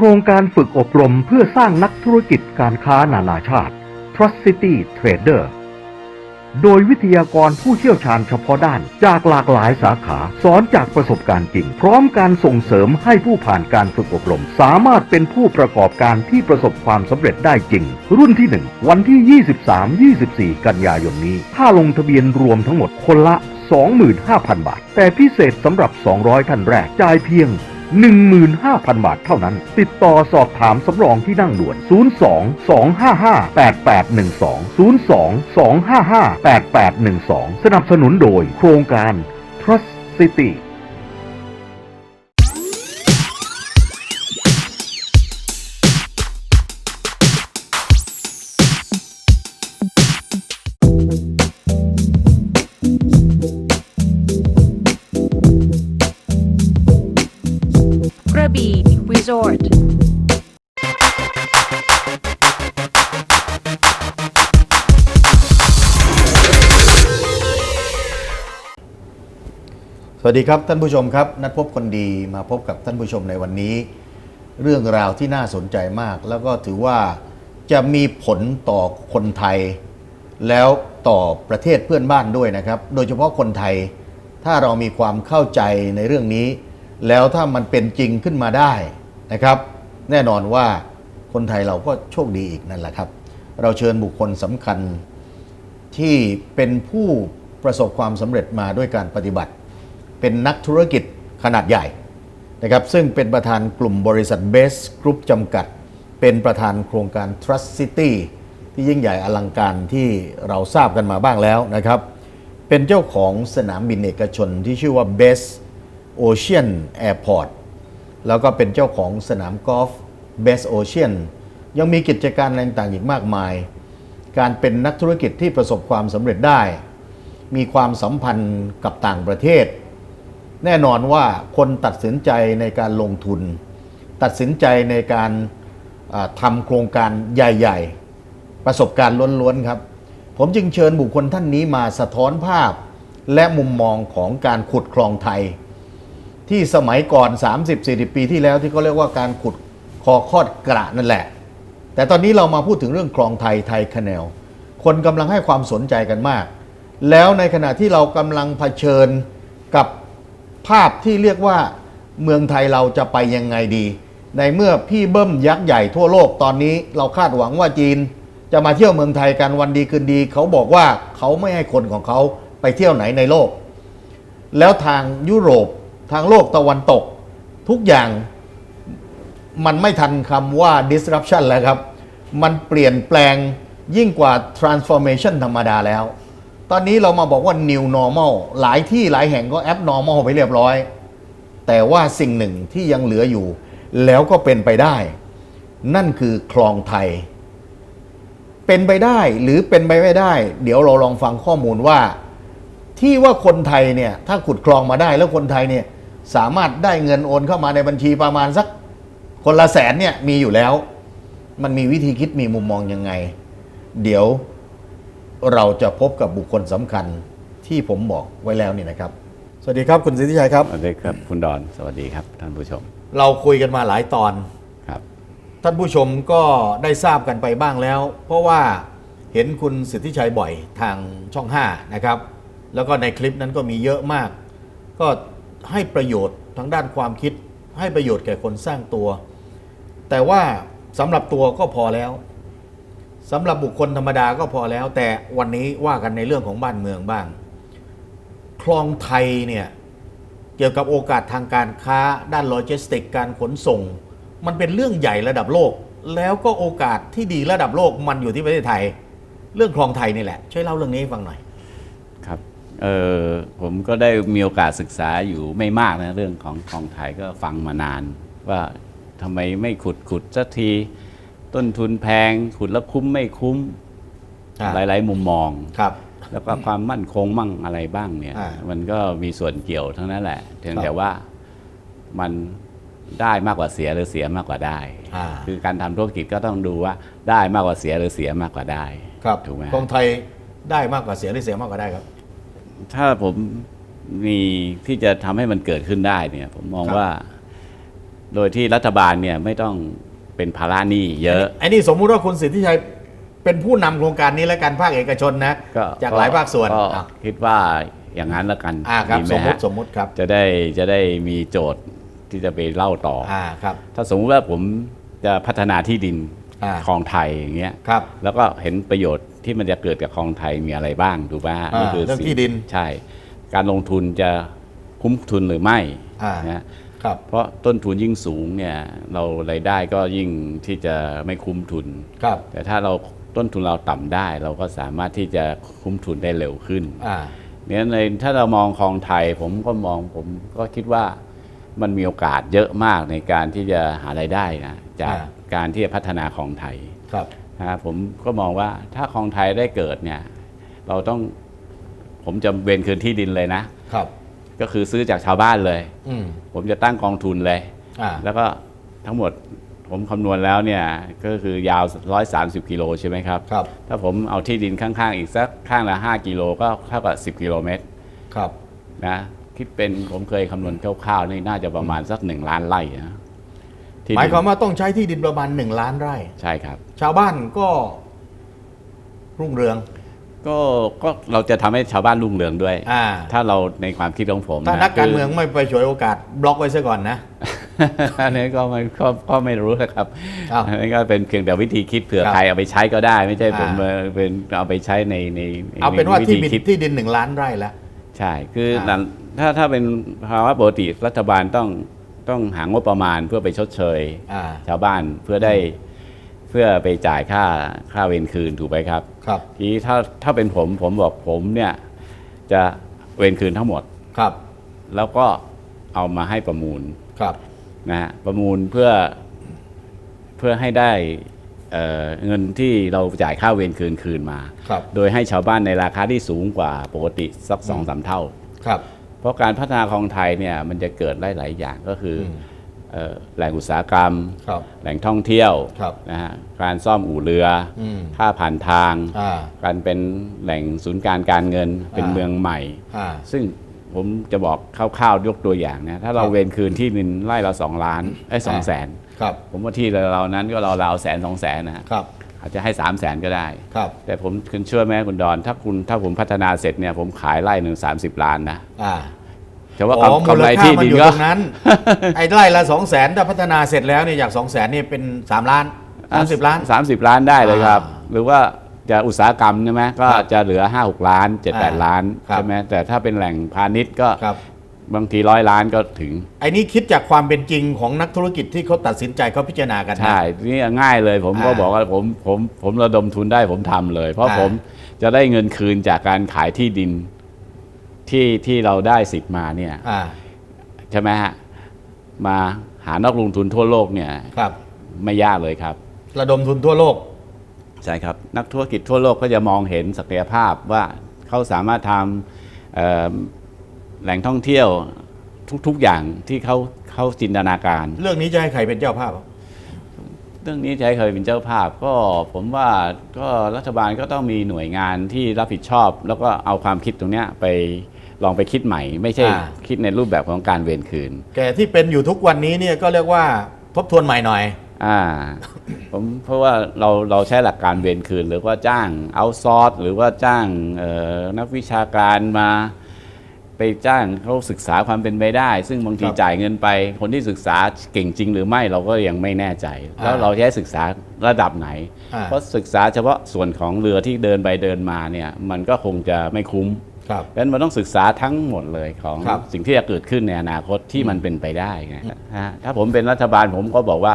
ครงการฝึกอบรมเพื่อสร้างนักธุรกิจการค้านานาชาติ Trust City Trader โดยวิทยากรผู้เชี่ยวชาญเฉพาะด้านจากหลากหลายสาขาสอนจากประสบการณ์จริง พร้อมการส่งเสริมให้ผู้ผ่านการฝึกอบรม สามารถเป็นผู้ประกอบการที่ประสบความสำเร็จได้จริง รุ่นที่ 1 วันที่ 23-24 กันยายนนี้ ถ้าลงทะเบียนรวมทั้งหมดคนละ 25,000 บาท แต่พิเศษสำหรับ 200 ท่านแรกจ่ายเพียง 15,000 บาทเท่านั้น ติดต่อสอบถามสำรองที่นั่งด่วน 02 255 8812 02 255 8812 สนับสนุนโดยโครงการ Trust City รีสอร์ทสวัสดีครับท่านผู้ชมครับ นัดพบคนดีมาพบกับท่านผู้ชมในวันนี้ เรื่องราวที่น่าสนใจมาก แล้วก็ถือว่าจะมีผลต่อคนไทย แล้วต่อประเทศเพื่อนบ้านด้วยนะครับ โดยเฉพาะคนไทยถ้าเรามีความเข้าใจในเรื่องนี้ แล้วถ้ามันเป็นจริงขึ้นมาได้ นะครับ แน่นอนว่าคนไทยเราก็โชคดีอีกนั่นแหละครับ เราเชิญบุคคลสำคัญที่เป็นผู้ประสบความสำเร็จมาด้วยการปฏิบัติ เป็นนักธุรกิจขนาดใหญ่นะครับซึ่งเป็นประธานกลุ่มบริษัทเบสกรุ๊ปจำกัด เป็นประธานโครงการ Trust City ที่ยิ่งใหญ่อลังการที่เราทราบกันมาบ้างแล้วนะครับ เป็นเจ้าของสนามบินเอกชนที่ชื่อว่า Best Ocean Airport แล้วก็เป็นเจ้าของสนามกอล์ฟ Best Ocean ยังมีกิจการอะไรต่างๆอีกมากมาย การเป็นนักธุรกิจที่ประสบความสำเร็จได้ มีความสัมพันธ์กับต่างประเทศ แน่นอนว่าคนตัดสินใจในการลงทุน ตัดสินใจในการทำโครงการใหญ่ ๆ ประสบการณ์ล้วนๆครับ ผมจึงเชิญบุคคลท่านนี้มาสะท้อนภาพ และมุมมองของการขุดคลองไทย ที่สมัยก่อน 30-40 ปีที่แล้วที่เขาเรียกว่าการขุดคอคอดกระนั่นแหละ แต่ตอนนี้เรามาพูดถึงเรื่องคลองไทยไทยคแนล คนกำลังให้ความสนใจกันมาก แล้วในขณะที่เรากำลังเผชิญกับภาพที่เรียกว่าเมืองไทยเราจะไปยังไงดี ในเมื่อพี่เบิ้มยักษ์ใหญ่ทั่วโลกตอนนี้เราคาดหวังว่าจีน จะมาเที่ยวเมืองไทยกันวันดีคืนดี เขาบอกว่าเขาไม่ให้คนของเขาไปเที่ยวไหนในโลก แล้วทางยุโรป ทางโลกตะวันตก ทุกอย่างมันไม่ทันคำว่า disruption แล้วครับ มันเปลี่ยนแปลงยิ่งกว่า transformation ธรรมดาแล้ว ตอนนี้เรามาบอกว่า new normal หลายที่หลายแห่งก็ abnormal ไปเรียบร้อย แต่ว่าสิ่งหนึ่งที่ยังเหลืออยู่ แล้วก็เป็นไปได้ นั่นคือคลองไทย เป็นไปได้หรือเป็นไปไม่ได้ เดี๋ยวเราลองฟังข้อมูลว่า ที่ว่าคนไทยเนี่ยถ้าขุดคลองมาได้แล้วคนไทยเนี่ย สามารถได้เงินโอนเข้ามาในบัญชีประมาณสักคนละแสนเนี่ยมีอยู่แล้ว มันมีวิธีคิดมีมุมมองยังไง เดี๋ยวเราจะพบกับบุคคลสำคัญที่ผมบอกไว้แล้วนี่นะครับ สวัสดีครับคุณสิทธิชัยครับ สวัสดีครับคุณดอนสวัสดีครับท่านผู้ชมเราคุยกันมาหลายตอน ครับท่านผู้ชมก็ได้ทราบกันไปบ้างแล้ว เพราะว่าเห็นคุณสิทธิชัยบ่อยทางช่อง 5 นะครับ แล้วก็ในคลิปนั้นก็มีเยอะมาก ก็ ให้ประโยชน์ทางด้านความคิด ให้ประโยชน์แก่คนสร้างตัว แต่ว่าสำหรับตัวก็พอแล้วสำหรับบุคคลธรรมดาก็พอแล้ว แต่วันนี้ว่ากันในเรื่องของบ้านเมืองบ้าง คลองไทยเนี่ยเกี่ยวกับโอกาสทางการค้าด้านโลจิสติกการขนส่ง มันเป็นเรื่องใหญ่ระดับโลก แล้วก็โอกาสที่ดีระดับโลกมันอยู่ที่ประเทศไทย เรื่องคลองไทยนี่แหละ ช่วยเล่าเรื่องนี้ให้ฟังหน่อย เออผมก็ได้มีโอกาสศึกษาอยู่ไม่มากนะเรื่องของของไทยก็ฟังมานาน ว่าทำไมไม่ขุดขุดสักที ต้นทุนแพง ขุดแล้วคุ้มไม่คุ้ม อ่า หลาย ๆ มุมมอง ครับ แล้วก็ความมั่นคงมั่งอะไรบ้างเนี่ย อ่ามันก็มีส่วนเกี่ยวทั้งนั้นแหละเพียงครับแต่ว่ามันได้มากกว่าเสียหรือเสียมากกว่าได้ อ่า คือการทำธุรกิจก็ต้องดูว่าได้มากกว่าเสียหรือเสียมากกว่าได้ครับถูกไหมคลองไทยได้มากกว่าเสียหรือเสียมากกว่าได้ครับ ถ้าผมมีที่จะทำให้มันเกิดขึ้นได้เนี่ย ผมมองครับ ว่า โดยที่รัฐบาลเนี่ยไม่ต้องเป็นภาระหนี้เยอะ ไอ้นี่สมมุติว่าคุณสิทธิชัยเป็นผู้นำโครงการนี้และการภาคเอกชนนะ ก็จากหลายภาคส่วนก็อะคิดว่าอย่างนั้นละกันอ่าครับ ดีไหสมมติฮะสมมุติครับจะได้จะได้มีโจทย์ที่จะไปเล่าต่อออ่าครับ ถ้าสมมติว่าผมจะพัฒนาที่ดินอ่าคลองไทยอย่างเงี้ย ครับ แล้วก็เห็นประโยชน์ ที่มันจะเกิดกับคลองไทยมีอะไรบ้างถูกไหมฮะอ่านี่คือเรื่องสิ่ที่ดิน ใช่ การลงทุนจะคุ้มทุนหรือไม่อ่านะครับ เพราะต้นทุนยิ่งสูงเนี่ยเรารายได้ก็ยิ่งที่จะไม่คุ้มทุน ครับ แต่ถ้าเราต้นทุนเราต่ำได้ เราก็สามารถที่จะคุ้มทุนได้เร็วขึ้น อ่า เนี่ยในถ้าเรามองคลองไทยผมก็มองผมก็คิดว่ามันมีโอกาสเยอะมากในการที่จะหารายได้นะจากอ่า การที่จะพัฒนาคลองไทย ครับ นะผมก็มองว่าถ้าคลองไทยได้เกิดเนี่ย เราต้องผมจะเวนคืนที่ดินเลยนะ ครับ ก็คือซื้อจากชาวบ้านเลย อืมผมจะตั้งกองทุนเลย อ่าแล้วก็ทั้งหมดผมคำนวณแล้วเนี่ยก็คือยาว 130 กิโลใช่ไหมครับ ครับถ้าผมเอาที่ดินข้างๆ อีกสักข้างละ 5 กิโลก็เท่ากับ 10 กิโลเมตรครับ นะคิดเป็นผมเคยคำนวณคร่าวๆนี่น่าจะประมาณสัก 1 ล้านไร่นะที่ หมายดินความว่าต้องใช้ที่ดินประมาณ1ล้านไร่ ใช่ครับ ชาวบ้านก็รุ่งเรือง ก็ก็เราจะทำให้ชาวบ้านรุ่งเรืองด้วยอ่าถ้าเราในความคิดของผมถ้าะนักการคืเมืองไม่ไปฉวยโอกาส บล็อกไว้ซะก่อนนะอันนี้ก็ไม่ก็ก็ไม่รู้นะครับอ้าวอันนี้ก็เป็นเพียงแต่วิธีคิดเผื่อครับใครเอาไปใช้ก็ได้ ไม่ใช่ผมอ่าเออเป็นเอาไปใช้ในในในเอาเป็นว่าที่ดินคิดที่ดินหนึ่งล้านไร่แล้ว ใช่คืออาถ้าถ้าเป็นภาวะปกติรัฐบาลต้อง ต้องหางบประมาณเพื่อไปชดเชย อ่า ชาวบ้านเพื่อได้เพื่อไปจ่ายค่าค่าเวรคืนถูกไหมครับ ครับ ทีนี้ถ้าถ้าเป็นผมผมบอกผมเนี่ยจะเวรคืนทั้งหมด ครับ แล้วก็เอามาให้ประมูลครับ นะฮะประมูลเพื่อเพื่อให้ได้เอ่อเงินที่เราจ่ายค่าเวรคืนคืนมา ครับ โดยให้ชาวบ้านในราคาที่สูงกว่าปกติสักสองสามเท่า ครับ เพราะการพัฒนาคลองไทยเนี่ยมันจะเกิดได้หลายอย่างก็คืออมเอ่อแหล่งอุตสาหกรรมครับแหล่งท่องเที่ยวครับนะฮะการซ่อมอู่เรืออืมท่าผ่านทางอ่าการเป็นแหล่งศูนย์การการเงินเป็นอ่าเมืองใหม่อ่าซึ่งผมจะบอกคร่าวๆยกตัวอย่างนะถ้าเราครับเวรคืนที่ดินไร่ละสองล้านไอ้สองแสนครับผมว่าที่เรานั้นก็เราราวแสนสองแสนนะฮะครับ อาจจะให้สามแสนก็ได้ ครับ แต่ผมคุณเชื่อไหมคุณดอน ถ้าคุณถ้าผมพัฒนาเสร็จเนี่ยผมขายไร่หนึ่งสามสิบล้านนะอ่าแต่ว่าอ๋อกำมูกำลไรค่าที่มันดินอยู่ก็ ตรงนั้น ไอ้ไร่ละสองแสนถ้าพัฒนาเสร็จแล้วเนี่ยจากสองแสนนี่เป็นสามล้านสามสิบล้าน สามสิบล้านได้เลยครับ อ่าหรือว่าจะอุตสาหกรรมใช่ไหมก็ครับจะเหลือห้าหกล้านเจ็ดแปดอ่าล้านครับใช่ไหมแต่ถ้าเป็นแหล่งพาณิชย์ก็ครับ บางทีร้อยล้านก็ถึง ไอ้นี่คิดจากความเป็นจริงของนักธุรกิจที่เขาตัดสินใจเขาพิจารณากันนะ ใช่นี่ง่ายเลยผมก็อ่า บอกว่าผมผมผมระดมทุนได้ผมทำเลย เพราะอ่าผมจะได้เงินคืนจากการขายที่ดินที่ที่เราได้สิทธิ์มาเนี่ย อ่าใช่ไหมฮะมาหานักลงทุนทั่วโลกเนี่ยครับ ไม่ยากเลยครับ ระดมทุนทั่วโลก ใช่ครับ นักธุรกิจทั่วโลกก็จะมองเห็นศักยภาพว่าเขาสามารถทำเอ่อ แหล่งท่องเที่ยวทุกๆอย่างที่เขาเขาจินตนาการ เรื่องนี้จะให้ใครเป็นเจ้าภาพอะเรื่องนี้จะให้เคยเป็นเจ้าภาพ ก็ผมว่าก็รัฐบาลก็ต้องมีหน่วยงานที่รับผิดชอบ แล้วก็เอาความคิดตรงเนี้ยไปลองไปคิดใหม่ ไม่ใช่อ่า คิดในรูปแบบของการเวรคืน แกที่เป็นอยู่ทุกวันนี้เนี่ยก็เรียกว่าทบทวนใหม่หน่อย อ่า ผมเพราะว่าเราเราใช้หลักการเวรคืน หรือว่าจ้างเอาซอร์หรือว่าจ้างเอ่อนักวิชาการมา ไปจ้างเขาศึกษาความเป็นไปได้ ซึ่งบางทีครับจ่ายเงินไป คนที่ศึกษาเก่งจริงหรือไม่เราก็ยังไม่แน่ใจอ่าแล้วเราจะให้ศึกษาระดับไหนอ่าเพราะศึกษาเฉพาะส่วนของเรือที่เดินไปเดินมาเนี่ยมันก็คงจะไม่คุ้มครับเพราะฉะนั้นมันต้องศึกษาทั้งหมดเลยของครับสิ่งที่จะเกิดขึ้นในอนาคตที่มันเป็นไปได้ไงฮะถ้าผมเป็นรัฐบาลผมก็บอกว่า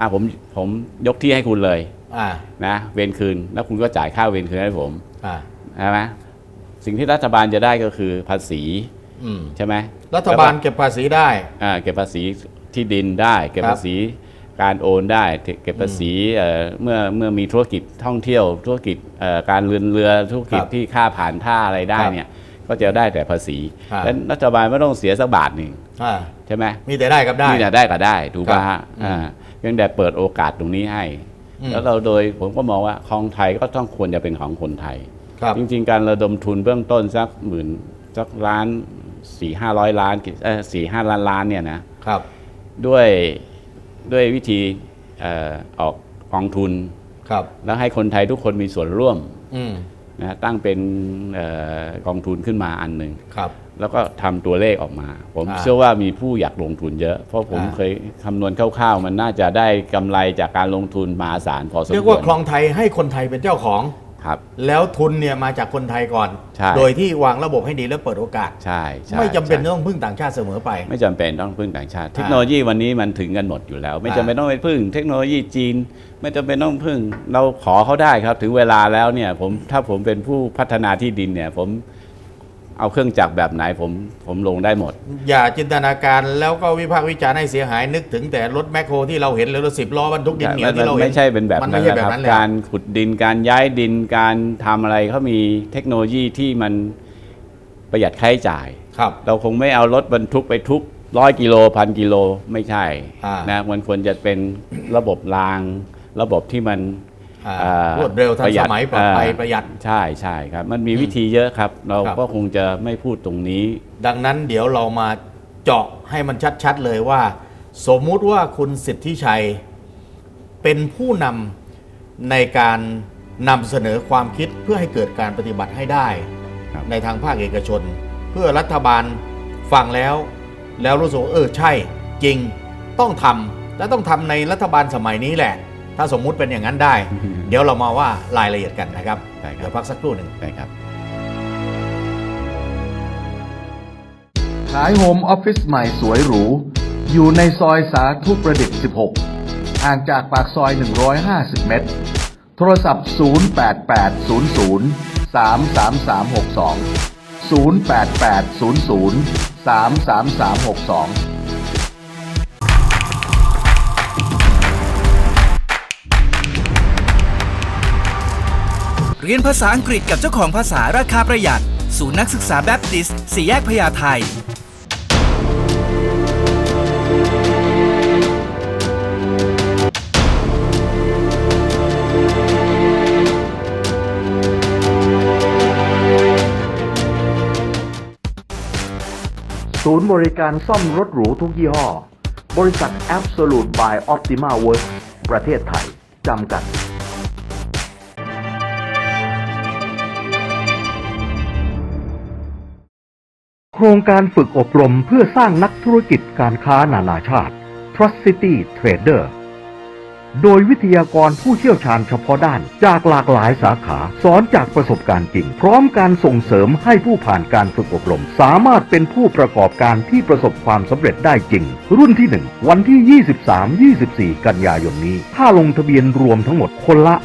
อะผมผมยกที่ให้คุณเลยอ่านะเวรคืน แล้วคุณก็จ่ายค่าเวรคืนให้ผมอ่าใช่ไหม สิ่งที่รัฐบาลจะได้ก็คือภาษีอืมใช่ไหมรัฐบาลเก็บภาษีได้ อ่าเก็บภาษีที่ดินได้ เก็บครับภาษีการโอนได้ เก็บภาษีเอ่อเมื่อเมื่อมีธุรกิจท่องเที่ยวธุรกิจเอ่อการเรือนเรือธุรกิจครับที่ค่าผ่านท่าอะไรได้ครับเนี่ยก็จะได้แต่ภาษีครับ แล้วรัฐบาลไม่ต้องเสียสักบาทหนึ่งอ่าใช่ไหม มีแต่ได้กับได้ นี่จะได้ก็ได้ถูกป่ะครัฮะบอ่าเพียงแต่เปิดโอกาสตรงนี้ให้ อืม แล้วเราโดยผมก็มองว่าคลองไทยก็ต้องควรจะเป็นของคนไทยครับ จริง ๆ การระดมทุนเบื้องต้นสักหมื่นสักล้านสี่ห้าร้อยล้านเออสี่ห้าล้านล้านเนี่ยนะครับด้วยด้วยวิธีเอ่อออกกองทุน ครับแล้วให้คนไทยทุกคนมีส่วนร่วมอืมนะตั้งเป็นเออกองทุนขึ้นมาอันหนึ่ง ครับ แล้วก็ทำตัวเลขออกมา ผมอ่าเชื่อว่ามีผู้อยากลงทุนเยอะ เพราะผมอ่า เคยคำนวณคร่าวๆ มันน่าจะได้กำไรจากการลงทุนมหาศาลพอสมควรเรียกว่าคลองไทยให้คนไทยเป็นเจ้าของ ครับ แล้วทุนเนี่ยมาจากคนไทยก่อน ใช่ โดยที่วางระบบให้ดีแล้วเปิดโอกาส ใช่ใช่ไม่จำเป็นใช่ต้องพึ่งต่างชาติเสมอไป ไม่จำเป็นต้องพึ่งต่างชาติ เทคโนโลยีวันนี้มันถึงกันหมดอยู่แล้ว ไม่จำเป็นต้องไปพึ่ง เทคโนโลยีจีน ไม่จำเป็นต้องพึ่ง เราขอเขาได้ครับ ถึงเวลาแล้วเนี่ยผมถ้าผมเป็นผู้พัฒนาที่ดินเนี่ยผม เอาเครื่องจักรแบบไหนผมผมลงได้หมด อย่าจินตนาการแล้วก็วิพากษ์วิจารณ์ให้เสียหายนึกถึงแต่รถแมคโครที่เราเห็นหรือรถสิบล้อบรรทุกดินเหนียวที่เราเห็นไม่ใช่เป็นแบบมันนั้ไม่นใช่นะแบบครับนั้นเลยการขุดดินการย้ายดินการทำอะไรเขามีเทคโนโลยีที่มันประหยัดค่าใช้จ่ายครับเราคงไม่เอารถบรรทุกไปทุกร้อยกิโลพันกิโลไม่ใช่อ่านนะมันควรจะเป็นระบบราง ระบบที่มันอ่าอ่า รวดเร็วทันประหยัสดมัยปลอดภัยอ่าประหยัดใช่ใช่ครับ มันมีวิธีเยอะครับ เราครับก็คงจะไม่พูดตรงนี้ ดังนั้นเดี๋ยวเรามาเจาะให้มันชัดๆเลยว่า สมมุติว่าคุณสิทธิชัย เป็นผู้นำในการนำเสนอความคิดเพื่อให้เกิดการปฏิบัติให้ได้ครับในทางภาคเอกชน เพื่อรัฐบาลฟังแล้ว แล้วรู้สึกว่าเออใช่จริงต้องทำและต้องทำในรัฐบาลสมัยนี้แหละ ถ้าสมมุติเป็นอย่างนั้นได้ เดี๋ยวเรามาว่ารายละเอียดกันนะครับ ได้ครับ เดี๋ยวพักสักครู่หนึ่งนะครับ ขายโฮมออฟฟิศใหม่สวยหรู อยู่ในซอยสาธุประดิษฐ์ 16 ห่างจากปากซอย 150 เมตร โทรศัพท์ 08800 33362 08800 33362 เรียนภาษาอังกฤษกับเจ้าของภาษาราคาประหยัด ศูนย์นักศึกษาแบปติสต์สี่แยกพญาไทศูนย์บริการซ่อมรถหรูทุกยี่ห้อ บริษัท Absolute by Optima Works ประเทศไทย จำกัด ครงการฝึกอบรมเพื่อสร้างนักธุรกิจการค้านานาชาติ Trust City Trader โดยวิทยากรผู้เชี่ยวชาญเฉพาะด้านจากหลากหลายสาขาสอนจากประสบการณ์จริง พร้อมการส่งเสริมให้ผู้ผ่านการฝึกอบรม สามารถเป็นผู้ประกอบการที่ประสบความสำเร็จได้จริง รุ่นที่ 1 วันที่ 23-24 กันยายนนี้ค่าลงทะเบียนรวมทั้งหมดคนละ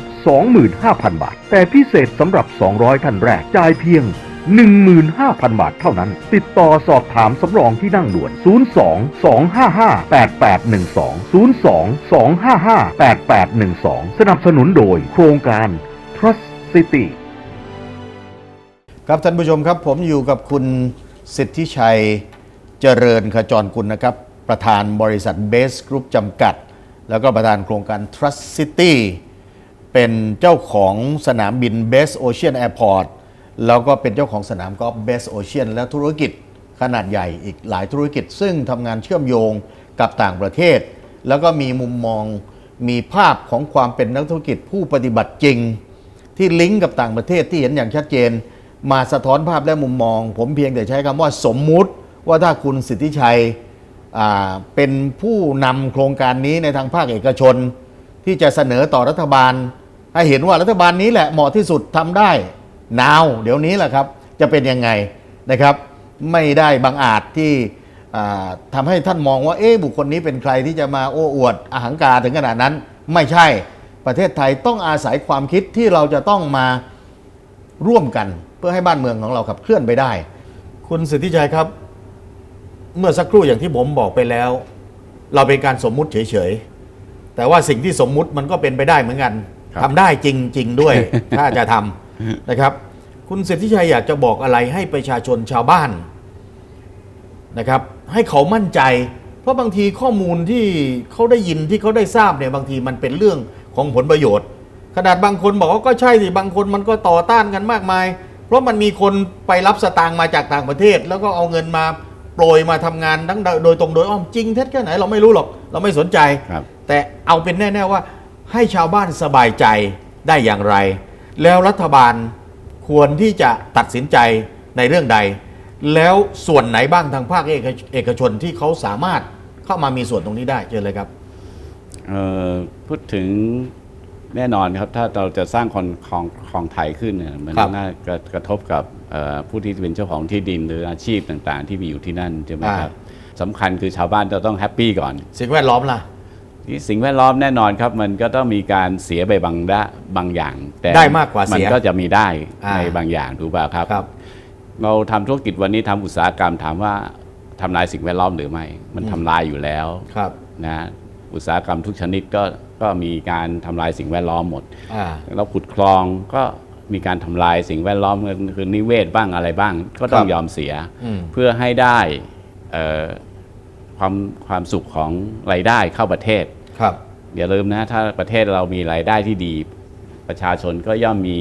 25,000 บาท แต่พิเศษสำหรับ 200 ท่านแรกจ่ายเพียง 15,000 บาทเท่านั้น ติดต่อสอบถามสำรองที่นั่งด่วน 02 255 8812 02 255 8812 สนับสนุนโดยโครงการ Trust City ครับท่านผู้ชมครับผมอยู่กับคุณสิทธิชัยเจริญขจรกุลนะครับ ประธานบริษัทเบสกรุ๊ปจำกัด แล้วก็ประธานโครงการ Trust City เป็นเจ้าของสนามบิน Best Ocean Airport แล้วก็เป็นเจ้าของสนามกอล์ฟ Best Ocean และธุรกิจขนาดใหญ่อีกหลายธุรกิจ ซึ่งทำงานเชื่อมโยงกับต่างประเทศ แล้วก็มีมุมมองมีภาพของความเป็นนักธุรกิจผู้ปฏิบัติจริง ที่ลิงก์กับต่างประเทศที่เห็นอย่างชัดเจน มาสะท้อนภาพและมุมมอง ผมเพียงแต่ใช้คำว่าสมมุติว่าถ้าคุณสิทธิชัยเป็นผู้นำโครงการนี้ในทางภาคเอกชน ที่จะเสนอต่อรัฐบาล ให้เห็นว่ารัฐบาลนี้แหละเหมาะที่สุดทำได้ นาวเดี๋ยวนี้แหละครับจะเป็นยังไงนะครับ ไม่ได้บังอาจที่อ่าทำาให้ท่านมองว่าเอ๊ะบุคคลนี้เป็นใครที่จะมาโอ้อวดอาหังการถึงขนาดนั้น ไม่ใช่ประเทศไทยต้องอาศัยความคิดที่เราจะต้องมาร่วมกันเพื่อให้บ้านเมืองของเราขับเคลื่อนไปได้ คุณสิทธิชัยครับ เมื่อสักครู่อย่างที่ผมบอกไปแล้ว เราเป็นการสมมุติเฉยๆแต่ว่าสิ่งที่สมมุติมันก็เป็นไปได้เหมือนกันครับทำได้จริง ๆ ด้วยถ้าจะทำ นะครับ คุณสิทธิชัยอยากจะบอกอะไรให้ประชาชนชาวบ้านนะครับ ให้เขามั่นใจ เพราะบางทีข้อมูลที่เขาได้ยินที่เขาได้ทราบเนี่ยบางทีมันเป็นเรื่องของผลประโยชน์ ขนาดบางคนบอกว่าก็ใช่สิบางคนมันก็ต่อต้านกันมากมาย เพราะมันมีคนไปรับสตางค์มาจากต่างประเทศ แล้วก็เอาเงินมาโปรยมาทำงานทั้งโดยตรงโดยอ้อมจริงเท็จแค่ไหนเราไม่รู้หรอกเราไม่สนใจครับแต่เอาเป็นแน่ ๆว่าให้ชาวบ้านสบายใจได้อย่างไร แล้วรัฐบาลควรที่จะตัดสินใจในเรื่องใด แล้วส่วนไหนบ้างทางภาคเอกเอกชนที่เขาสามารถเข้ามามีส่วนตรงนี้ได้เชิญเลยครับเอ่อพูดถึงแน่นอนครับถ้าเราจะสร้างคนของของไทยขึ้นเนี่ยมันครับน่ากระกระทบกับเอ่อผู้ที่เป็นเจ้าของที่ดินหรืออาชีพต่างๆ ที่มีอยู่ที่นั่นใช่ไหมครับสำคัญคือชาวบ้านจะต้องแฮปปี้ก่อน สิ่งแวดล้อมล่ะ ที่สิ่งแวดล้อมแน่นอนครับ มันก็ต้องมีการเสียไปบางด้าบางอย่าง แต่ได้มากกว่าเสียมันก็จะมีได้อ่า ในบางอย่างถูกป่ะครับ ครับ เราทำธุรกิจวันนี้ทำอุตสาหกรรมถามว่าทำลายสิ่งแวดล้อมหรือไม่ มันทำลายอยู่แล้วครับนะอุตสาหกรรมทุกชนิดก็ก็มีการทำลายสิ่งแวดล้อมหมด อ่า เราขุดคลองก็มีการทำลายสิ่งแวดล้อมคือนิเวศบ้างอะไรบ้าง ก็ต้อคงรับยอมเสีย อืม เพื่อให้ได้เอ่อความความสุขของรายได้เข้าประเทศ ครับ อย่าลืมนะถ้าประเทศเรามีรายได้ที่ดี ประชาชนก็ย่อมมี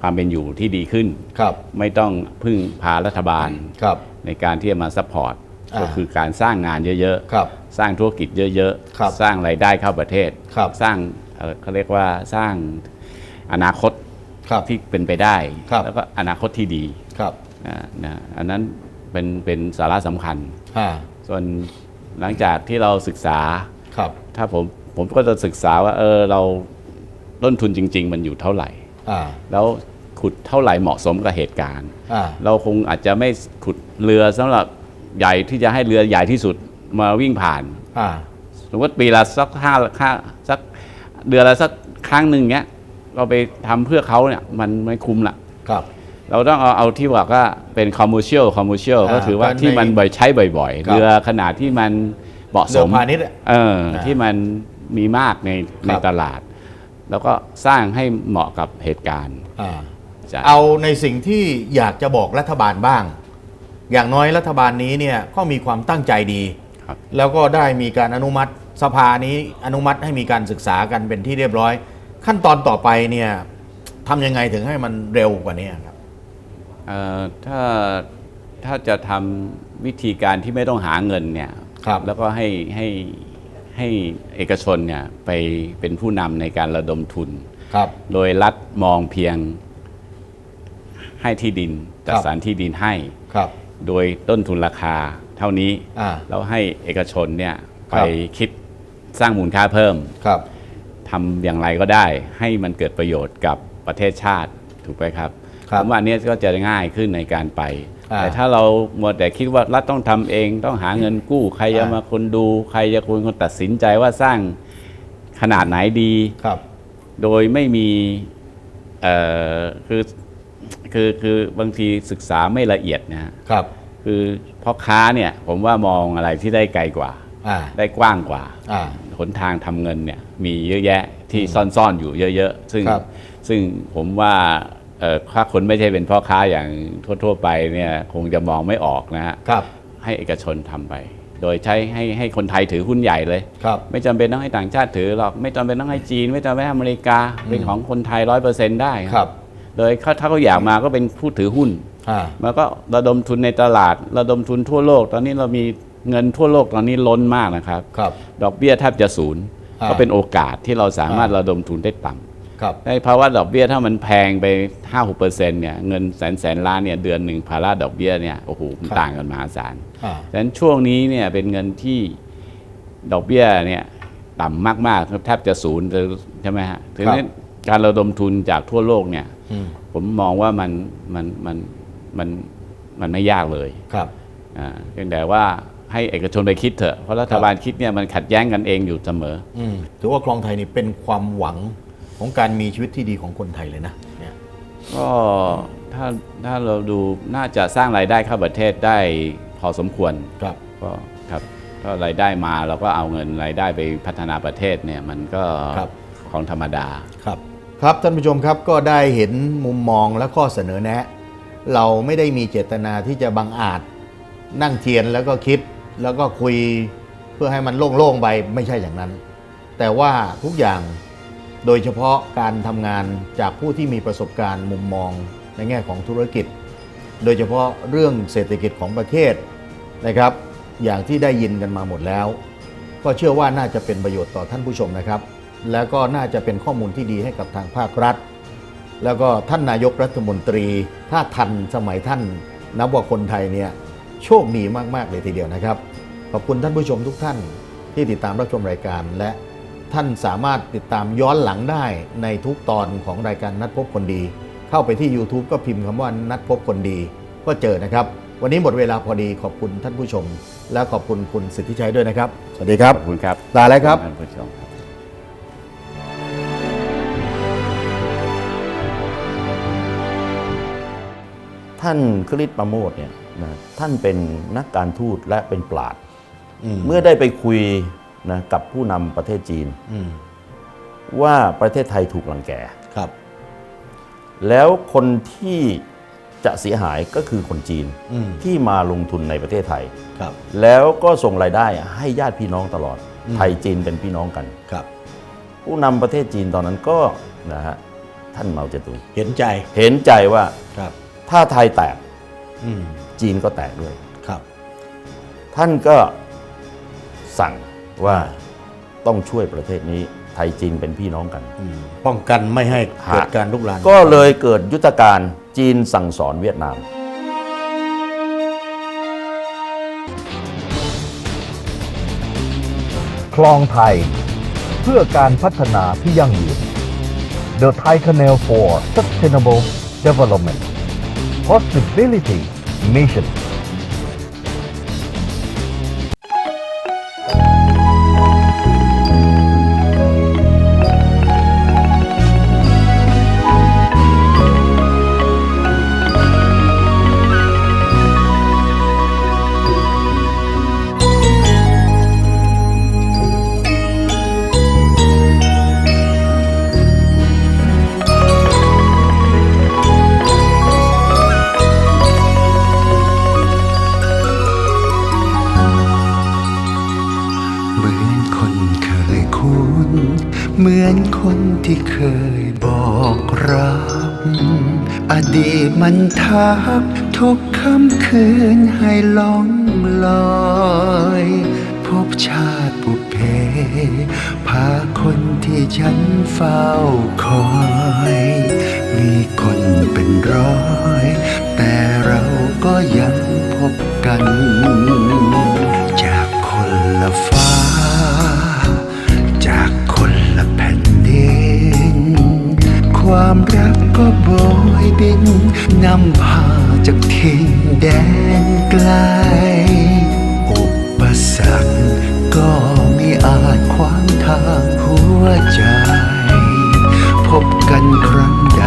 ความเป็นอยู่ที่ดีขึ้น ครับ ไม่ต้องพึ่งพารัฐบาล ครับ ในการที่จะมาซัพพอร์ตอ่าก็คือการสร้างงานเยอะครับๆสร้างธุรกิจเยอะครับสร้างรายได้เข้าประเทศ ครับ สร้างเอ่อเขาเรียกว่าสร้างอนาคตครับ ที่เป็นไปได้ ครับ แล้วก็อนาคตที่ดีครับนะนะอันนั้นเป็นเป็นสาระสำคัญ อ่าส่วนหลังจากที่เราศึกษา ครับ ถ้าผมผมก็จะศึกษาว่าเออเราต้นทุนจริง ๆ มันอยู่เท่าไหร่ อ่า แล้วขุดเท่าไหร่เหมาะสมกับเหตุการณ์ อ่า เราคงอาจจะไม่ขุดเรือสำหรับใหญ่ที่จะให้เรือใหญ่ที่สุดมาวิ่งผ่าน อ่า สมมติปีละสักห้าห้าสักเดือนละสักครั้งหนึ่งเงี้ย เราไปทำเพื่อเขาเนี่ยมันไม่คุ้มละครับ เราต้องเอาเอาที่ว่าก็เป็นคอมมูเชียลคอมมูเชียลอ่าก็ถือว่าก็ในที่มันบ่อยใช้บ่อยๆ ครับ เรือขนาดที่มัน เหมาะสมเรือพาณิชย์อะเอออ่าที่มันมีมากในในครับตลาด แล้วก็สร้างให้เหมาะกับเหตุการณ์อ่าจะเอาในสิ่งที่อยากจะบอกรัฐบาลบ้าง อย่างน้อยรัฐบาลนี้เนี่ยก็มีความตั้งใจดีครับแล้วก็ได้มีการอนุมัติสภานี้อนุมัติให้มีการศึกษากันเป็นที่เรียบร้อย ขั้นตอนต่อไปเนี่ยทำยังไงถึงให้มันเร็วกว่านี้ครับเอ่อถ้าถ้าจะทำวิธีการที่ไม่ต้องหาเงินเนี่ย ครับแล้วก็ให้ให้ให้เอกชนเนี่ยไปเป็นผู้นำในการระดมทุน ครับ โดยรัฐมองเพียงให้ที่ดินจัดครับสรรที่ดินให้ ครับ โดยต้นทุนราคาเท่านี้ อ่า แล้วให้เอกชนเนี่ยครัไปบคิดสร้างมูลค่าเพิ่มครับ ทำอย่างไรก็ได้ ให้มันเกิดประโยชน์กับประเทศชาติถูกไหมครับครับ ผมว่าอันเนี้ยก็จะง่ายขึ้นในการไปอ่า แต่ถ้าเรามัวแต่คิดว่ารัฐต้องทำเองต้องหาเงินกู้ ใครจะอ่ามมาคนดู ใครจะคนคนตัดสินใจว่าสร้างขนาดไหนดีครับ โดยไม่มีเอ่อคือคือคือบางทีศึกษาไม่ละเอียดนะฮะครับ คือพ่อค้าเนี่ย ผมว่ามองอะไรที่ได้ไกลกว่าอ่าได้กว้างกว่าอ่าหนทางทำเงินเนี่ย มีเยอะแยะที่ซ่อนๆอยู่เยอะ ๆ ซึ่งครับซึ่งผมว่าเอ่อ ถ้าคนไม่ใช่เป็นพ่อค้าอย่างทั่ว ๆ ไปเนี่ยคงจะมองไม่ออกนะฮะครับ ให้เอกชนทำไป โดยใช้ให้ให้คนไทยถือหุ้นใหญ่เลยครับไม่จำเป็นต้องให้ต่างชาติถือหรอกไม่จำเป็นต้องให้จีน ไม่จำเป็นให้อเมริกาเป็นของคนไทยร้อยเปอร์เซ็นต์ได้ครับโดยเขาถ้าเขาอยากมาก็เป็นผู้ถือหุ้นอ่ามันก็ระดมทุนในตลาด ระดมทุนทั่วโลก ตอนนี้เรามีเงินทั่วโลกตอนนี้ล้นมากนะครับครับดอกเบี้ยแทบจะศูนย์อ่าก็เป็นโอกาสที่เราสามารถอ่าระดมทุนได้ต่ำครับ ในภาวะดอกเบี้ยถ้ามันแพงไป 5 6เปอร์เซ็นต์เนี่ยเงินแสนแสนล้านเนี่ยเดือนหนึ่งภาระดอกเบี้ยเนี่ยโอ้โหมันครับต่างกันมหาศาลอ่าฉะนั้นช่วงนี้เนี่ยเป็นเงินที่ดอกเบี้ยเนี่ยต่ำมากๆครับแทบจะศูนย์เลยใช่ไหมฮะถึงครับนั้นการระดมทุนจากทั่วโลกเนี่ยอืมผมมองว่ามันมันมันมันมันไม่ยากเลยครับอ่าเพียงแต่ว่าให้เอกชนไปคิดเถอะเพราะรัฐบาลคิดเนี่ยมันขัดแย้งกันเองอยู่เสมออืมถือว่าคลองไทยนี่เป็นความหวัง ของการมีชีวิตที่ดีของคนไทยเลยนะเนี่ยก็ถ้าถ้าเราดูน่าจะสร้างรายได้เข้าประเทศได้พอสมควรครับ ก็ครับก็รายได้มาเราก็เอาเงินรายได้ไปพัฒนาประเทศเนี่ยมันก็ครับ ของธรรมดา ครับครับท่านผู้ชมครับก็ได้เห็นมุมมองและข้อเสนอแนะ เราไม่ได้มีเจตนาที่จะบังอาจนั่งเทียนแล้วก็คิดแล้วก็คุยเพื่อให้มันโล่งๆไปไม่ใช่อย่างนั้น แต่ว่าทุกอย่าง โดยเฉพาะการทำงานจากผู้ที่มีประสบการณ์มุมมองในแง่ของธุรกิจ โดยเฉพาะเรื่องเศรษฐกิจของประเทศนะครับ อย่างที่ได้ยินกันมาหมดแล้ว ก็เชื่อว่าน่าจะเป็นประโยชน์ต่อท่านผู้ชมนะครับ แล้วก็น่าจะเป็นข้อมูลที่ดีให้กับทางภาครัฐ แล้วก็ท่านนายกรัฐมนตรี ถ้าทันสมัยท่าน นับว่าคนไทยเนี่ยโชคดีมาก ๆ เลยทีเดียวนะครับ ขอบคุณท่านผู้ชมทุกท่านที่ติดตามรับชมรายการและ ท่านสามารถติดตามย้อนหลังได้ในทุกตอนของรายการนัดพบคนดี เข้าไปที่ YouTube ก็พิมพ์คำว่านัดพบคนดี ก็เจอนะครับ วันนี้หมดเวลาพอดีขอบคุณท่านผู้ชม และขอบคุณคุณสิทธิชัยด้วยนะครับ สวัสดีครับขอบคุณครับลาแล้วครับท่านผู้ชมครับท่านคริสประโมทเนี่ยนะท่านเป็นนักการทูตและเป็นปราดอืมเมื่อได้ไปคุย นะกับผู้นำประเทศจีนอืมว่าประเทศไทยถูกลังแกครับ แล้วคนที่จะเสียหายก็คือคนจีนอืมที่มาลงทุนในประเทศไทยครับ แล้วก็ส่งรายได้ให้ญาติพี่น้องตลอดอืมไทยจีนเป็นพี่น้องกันครับ ผู้นำประเทศจีนตอนนั้นก็นะฮะท่านเหมาเจ๋อตุงเห็นใจเห็นใจว่าครับ ถ้าไทยแตกอืมจีนก็แตกด้วยครับ ท่านก็สั่ง ว่าต้องช่วยประเทศนี้ไทยจีนเป็นพี่น้องกันอืมป้องกันไม่ให้เกิดการลุกลามก็เลยเกิดยุทธการจีนสั่งสอนเวียดนาม คลองไทย เพื่อการพัฒนาที่ยั่งยืน The Thai Canal for Sustainable Development Possibility Mission มันทักทุกค่ำคืนให้ล่องลอย พบชาติปุเพ พาคนที่ฉันเฝ้าคอย มีคนเป็นร้อย แต่เราก็ยังพบกัน จากคนละฟ้า ความรักก็โบยบินนำพาจากทิ้งแดนไกล อุปสรรคก็ไม่อาจขวางทางหัวใจ พบกันครั้งใด